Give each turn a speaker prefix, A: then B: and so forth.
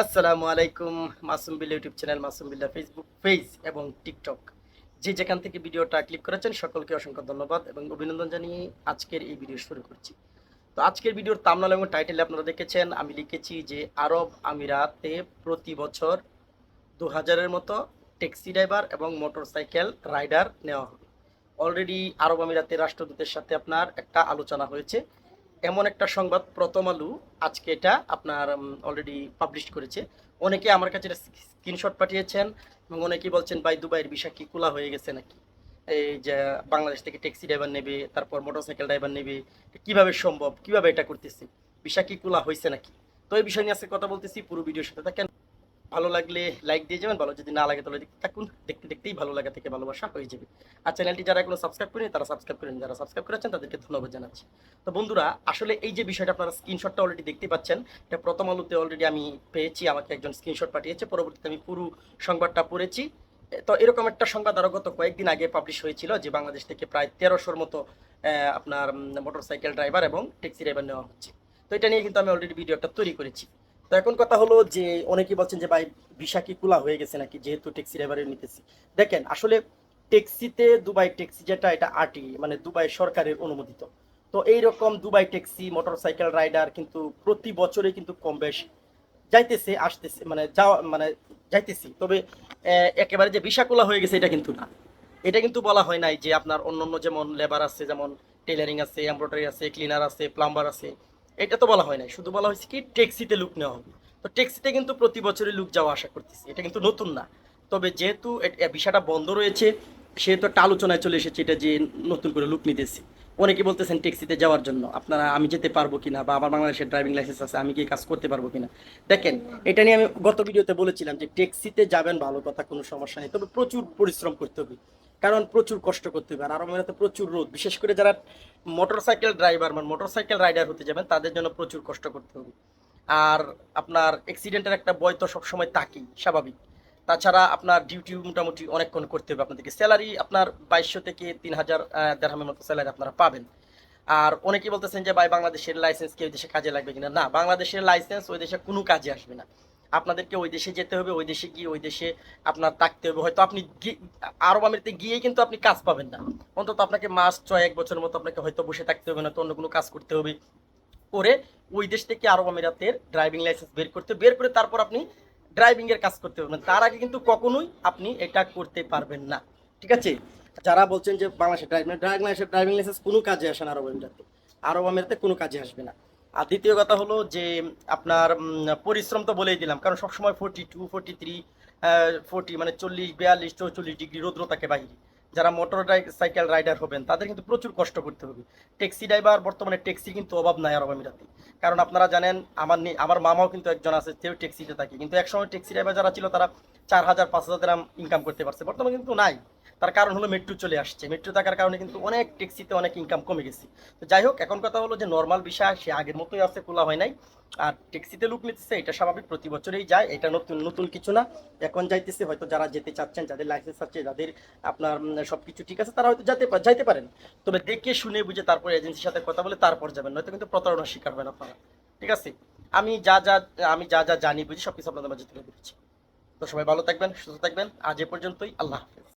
A: আসসালামু আলাইকুম, মাসুম বিল্লা YouTube channel, Masum Billah Facebook page এবং টিকটক যে যেখান থেকে ভিডিওটা ক্লিক করেছেন, সকলকে অসংখ্য ধন্যবাদ এবং অভিনন্দন জানিয়ে আজকের এই ভিডিও শুরু করছি। তো আজকের ভিডিওর তামনাল এবং টাইটেলে আপনারা দেখেছেন, আমি লিখেছি যে আরব আমিরাতে প্রতি বছর দু হাজারের মতো ট্যাক্সি ড্রাইভার এবং মোটরসাইকেল রাইডার নেওয়া হবে। অলরেডি আরব আমিরাতে রাষ্ট্রদূতের সাথে আপনার একটা আলোচনা হয়েছে। এমন একটা সংবাদ, প্রথম আলু, আজকে এটা আপনার অলরেডি পাবলিশ করেছে। অনেকে আমার কাছে স্ক্রিনশট পাঠিয়েছেন এবং অনেকেই বলছেন, ভাই, দুবাইয়ের বিষা কি খোলা হয়ে গেছে নাকি? এই যে, বাংলাদেশ থেকে ট্যাক্সি ড্রাইভার নেবে, তারপর মোটরসাইকেল ড্রাইভার নেবে কীভাবে সম্ভব? কীভাবে এটা করতেছে? বিষা কি খোলা হয়েছে নাকি? তো এই বিষয় নিয়ে আজকে কথা বলতেছি, পুরো ভিডিওর সাথে থাকেন। ভালো লাগলে লাইক দিয়ে যাবেন, ভালো যদি না লাগে তাহলে দেখতে থাকুন। দেখতে দেখতেই ভালো লাগা থেকে ভালোবাসা হয়ে যাবে। আর চ্যানেলটি যারা এখনও সাবস্ক্রাইব করেনি, তারা সাবস্ক্রাইব করেন যারা সাবস্ক্রাইব করেছেন, তাদেরকে ধন্যবাদ জানাচ্ছি। তো বন্ধুরা, আসলে এই যে বিষয়টা আপনারা স্ক্রিনশটটা অলরেডি দেখতে পাচ্ছেন, এটা প্রথম আলোতে অলরেডি আমি পেয়েছি, আমাকে একজন স্ক্রিনশট পাঠিয়েছে। পরবর্তীতে আমি পুরো সংবাদটা পড়েছি। তো এরকম একটা সংবাদ আরও গত কয়েকদিন আগে পাবলিশ হয়েছিল যে বাংলাদেশ থেকে প্রায় তেরোশোর মতো আপনার মোটরসাইকেল ড্রাইভার এবং ট্যাক্সি ড্রাইভার নেওয়া হচ্ছে। তো এটা নিয়ে কিন্তু আমি অলরেডি ভিডিও একটা তৈরি করেছি। তো এখন কথা হলো যে অনেকেই বলছেন যে ভাই ভিসা কি খোলা হয়ে গেছে নাকি, যেহেতু ট্যাক্সি ড্রাইভারের নিতেছি। দেখেন, আসলে ট্যাক্সিতে দুবাই ট্যাক্সি যেটা, এটা আরটি মানে দুবাই সরকারের অনুমোদিত। তো এইরকম দুবাই ট্যাক্সি মোটরসাইকেল রাইডার কিন্তু প্রতি বছরে কিন্তু কম বেশ যাইতেছে, আসতেছে মানে যাওয়া মানে যাইতেছি। তবে একেবারে যে খোলা হয়ে গেছে এটা কিন্তু না। এটা কিন্তু বলা হয় নাই যে আপনার অন্য অন্য যেমন লেবার আছে, যেমন টেলারিং আছে এমব্রয়ডারি আছে ক্লিনার আছে প্লাম্বার আছে। এটা তো বলা হয় নাই। শুধু বলা হয়েছে কি ট্যাক্সিতে লুক নেওয়া হবে। তো ট্যাক্সিতে কিন্তু প্রতি বছরই লুক যাওয়া আশা করতেছি। এটা কিন্তু নতুন না। তবে যেহেতু বিষয়টা বন্ধ রয়েছে, সেহেতু একটা আলোচনায় চলে এসেছে এটা যে নতুন করে লুক নিতেছি। অনেকে বলতেছেন ট্যাক্সিতে যাওয়ার জন্য, আপনারা আমি যেতে পারব কিনা বা আমার বাংলাদেশের ড্রাইভিং লাইসেন্স আছে, আমি কি কাজ করতে পারব কিনা? দেখেন, এটা নিয়ে আমি গত ভিডিওতে বলেছিলাম যে ট্যাক্সিতে যাবেন ভালো কথা, কোনো সমস্যা নেই। তবে প্রচুর পরিশ্রম করতে হবে। কারণ প্রচুর কষ্ট করতে হবে। আর আমার তো প্রচুর রোদ। বিশেষ করে যারা মোটরসাইকেল ড্রাইভার মানে মোটরসাইকেল রাইডার হতে যাবেন, তাদের জন্য প্রচুর কষ্ট করতে হবে। আর আপনার অ্যাক্সিডেন্টের একটা বয় তো সবসময় তাকেই স্বাভাবিক। তাছাড়া আপনার ডিউটি মোটামুটি অনেকক্ষণ করতে হবে আপনাদেরকে। স্যালারি আপনার বাইশশো থেকে তিন হাজার দেড়হামের মতো স্যালারি আপনারা পাবেন। আর অনেকেই বলতেছেন যে, ভাই, বাংলাদেশের লাইসেন্স কি ওই দেশে কাজে লাগবে কিনা? না, বাংলাদেশের লাইসেন্স ওই দেশে কোনো কাজে আসবে না। আপনাদেরকে ওই দেশে যেতে হবে, ওই দেশে গিয়ে ওই দেশে আপনার থাকতে হবে। হয়তো আপনি আরব আমিরাতে গিয়েই কিন্তু আপনি কাজ পাবেন না। অন্তত আপনাকে মাস ছয়, এক বছরের মতো আপনাকে হয়তো বসে থাকতে হবে না, তো অন্য কোনো কাজ করতে হবে। করে ওই দেশ থেকে আরব আমিরাতের ড্রাইভিং লাইসেন্স বের করতে, বের করে তারপর আপনি ড্রাইভিং এর কাজ করতে পারবেন। তার আগে কিন্তু কখনোই আপনি এটা করতে পারবেন না। ঠিক আছে? যারা বলছেন যে বাংলাদেশের driving driving licence driving licence কোনো কাজে আসে না আরব আমিরাতে। আরব আমিরাতে কোনো কাজে আসবে না। আর দ্বিতীয় কথা হলো যে, আপনার পরিশ্রম তো বলেই দিলাম, কারণ সবসময় forty two forty three forty মানে চল্লিশ, বিয়াল্লিশ, চৌচল্লিশ ডিগ্রি রৌদ্র থাকে বাইরে। যারা মোটর সাইকেল রাইডার হবেন, তাদের কিন্তু প্রচুর কষ্ট করতে হবে। ট্যাক্সি ড্রাইভার বর্তমানে ট্যাক্সি কিন্তু অভাব নাই আরব আমিরাতে। কারণ আপনারা জানেন, আমার আমার মামাও কিন্তু একজন আছে, সেও ট্যাক্সিতে থাকে। কিন্তু একসময় ট্যাক্সি ড্রাইভার যারা ছিল, তারা চার হাজার, পাঁচ হাজার ইনকাম করতে পারছে। বর্তমানে কিন্তু নাই। তার কারণ হলো মেট্রো চলে আসছে। মেট্রো থাকার কারণে কিন্তু অনেক ট্যাক্সিতে অনেক ইনকাম কমে গেছে। তো যাই হোক, এখন কথা হলো যে নর্মাল বিষয়, সে আগের মতোই আছে, খোলা হয় নাই। আর ট্যাক্সিতে লুক নিতেছে, এটা স্বাভাবিক, প্রতি বছরেই যায়। এটা নতুন নতুন কিছু না। এখন যাইতেছে, হয়তো যারা যেতে চাচ্ছেন, যাদের লাইসেন্স আছে, যাদের আপনার সব কিছু ঠিক আছে, তারা হয়তো যেতে, যাইতে পারেন। তবে দেখে, শুনে, বুঝে তারপর এজেন্সির সাথে কথা বলে তারপর যাবেন। নয়তো কিন্তু প্রতারণার শিকার হবেন আপনারা। ঠিক আছে? আমি যা যা, আমি যা যা জানি, বুঝি সব কিছু আপনাদের মাঝে তুলে দিচ্ছি তো সবাই ভালো থাকবেন, সুস্থ থাকবেন। আজ এ পর্যন্তই। আল্লাহ হাফেজ।